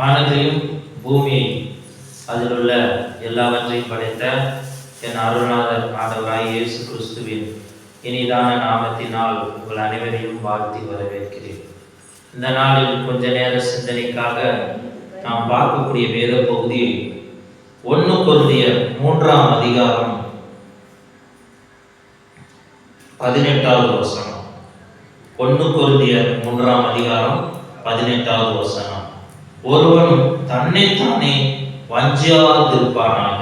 வானத்தையும் பூமியையும் அதில் உள்ள எல்லாவற்றையும் படைத்த என் அருள்நாதர் ஆண்டவராய் இயேசு கிறிஸ்துவின் இனிதான நாமத்தினால் உங்கள் அனைவரையும் வாழ்த்தி வரவேற்கிறேன். இந்த நாளில் கொஞ்ச நேர சிந்தனைக்காக நாம் பார்க்கக்கூடிய வேத பகுதி ஒன்று பொருந்திய மூன்றாம் அதிகாரம் பதினெட்டாவது வசனம். ஒன்று பொருந்திய மூன்றாம் அதிகாரம் பதினெட்டாவது வசனம். ஒருவன் தன்னைத்தானே வஞ்சியாதிருப்பானாக.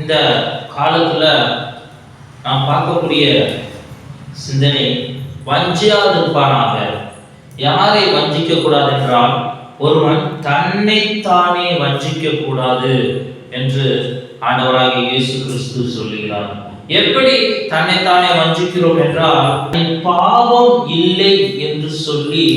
இந்த காலத்துல நாம் பார்க்கக்கூடிய சிந்தனை வஞ்சியாதிருப்பானாக. யாரை வஞ்சிக்க கூடாது என்றால் ஒருவன் தன்னைத்தானே வஞ்சிக்க கூடாது என்று ஆண்டவராக இயேசு கிறிஸ்து சொல்லுகிறார். எப்படி தன்னைத்தானே வஞ்சிக்கிறோம் என்றால் என் பாவம் இல்லை என்று சொல்லி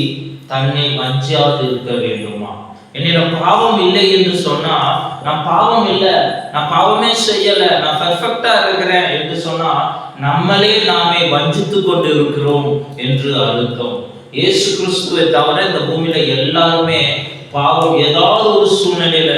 தன்னை வஞ்சியாது இருக்க வேண்டுமா? என்னிடம் பாவம் இல்லை என்று சொன்னா நான் பாவம் இல்லை நான் பாவமே செய்யல நான் பெர்ஃபெக்டா இருக்கிறேன் என்று சொன்னா நம்மளே நாமே வஞ்சித்து கொண்டு இருக்கிறோம் என்று அர்த்தம். இயேசு கிறிஸ்துவை தவிர இந்த பூமியில எல்லாருமே பாவம் ஏதாவது ஒரு சூழ்நிலையில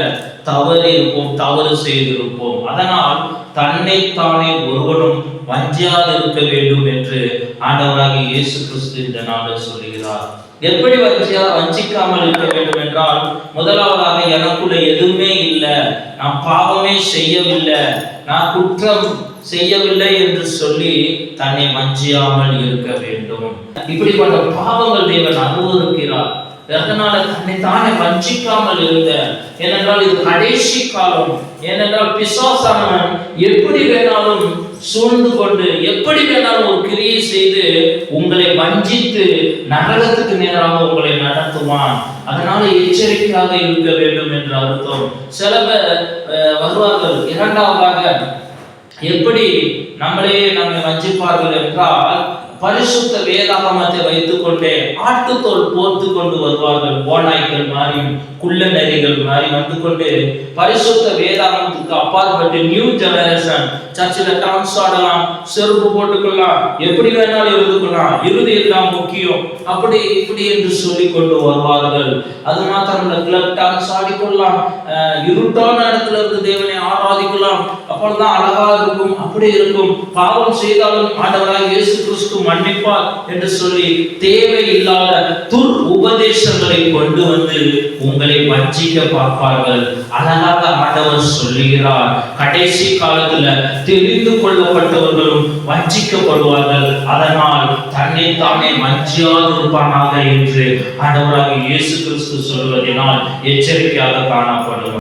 தவறு இருப்போம் தவறு செய்திருப்போம். அதனால் தன்னைத்தானே ஒருவனும் வஞ்சியாது இருக்க வேண்டும் என்று ஆண்டவராக இயேசு கிறிஸ்து இந்த நாளில் சொல்லுகிறார். எப்படி வஞ்சியா வஞ்சிக்காமல் இருக்க வேண்டும் என்றால் முதலாவதாக எனக்குள்ள எதுவுமே இல்லை. நான் பாவமே செய்யவில்லை. நான் குற்றம் செய்யவில்லை என்று சொல்லி தன்னை வஞ்சியாமல் இருக்க வேண்டும். இப்படிப்பட்ட பாவங்கள் தேவன் அனுபவிக்கிறார். அதனால தன்னை தானே வஞ்சிக்காமல் இருந்த? ஏனென்றால் இது கடைசி காலம். ஏனென்றால் பிசாசானவன் எப்படி வேணாலும் சூழ்ந்து கொண்டு எப்படி வேணாலும் ஒரு கிரியை செய்து உங்களை வஞ்சித்து நரகத்துக்கு நேராக உங்களை நடத்துவான். அதனால எச்சரிக்கையாக இருக்க வேண்டும் என்று அர்த்தம். சில அஹ், வருவார்கள். இரண்டாவதாக எப்படி நம்மளே நம்மை வஞ்சிப்பார்கள் என்றால் பரிசுத்த வேதாகமத்தை வைத்துக் கொண்டே ஆட்டுத்தோல் போர்த்து கொண்டு வருவார்கள். ஓநாய்கள் மாறி குள்ள நரிகள் மாறி வந்து கொண்டு பரிசுத்த வேதாகமத்துக்கு அப்பாற்பட்டு நியூ ஜெனரேஷன் சர்ச்சில் டான்ஸ் ஆடலாம் செருப்பு போட்டுக்கலாம் எப்படி வேணாலும் இருந்துக்கலாம் இறுதி எல்லாம் முக்கியம். அப்படி இப்படி என்று சொல்லி கொண்டு வருவார்கள். அது மாத்திரம் கிளப் டான்ஸ் ஆடிக்கொள்ளலாம். அஹ், இருட்டான இடத்துல இருந்து தேவனை ஆராதிக்கலாம். அப்பொழுதுதான் அழகா இருக்கும் அப்படி இருக்கும். பாவம் செய்தாலும் ஆண்டவராக இயேசு கிறிஸ்து மன்னிப்பார் என்று சொல்லி தேவையில்லாத துர் உபதேசங்களை கொண்டு வந்து உங்களை வஞ்சிக்க பார்ப்பார்கள். அழகாக ஆண்டவர் சொல்லுகிறார். கடைசி காலத்துல தெரிந்து கொள்ளப்பட்டவர்களும் வஞ்சிக்கப்படுவார்கள். அதனால் தன்னை தானே வஞ்சியாது இருப்பானாக என்று ஆண்டவராக இயேசு கிறிஸ்து சொல்வதனால் எச்சரிக்கையாக காணப்படும்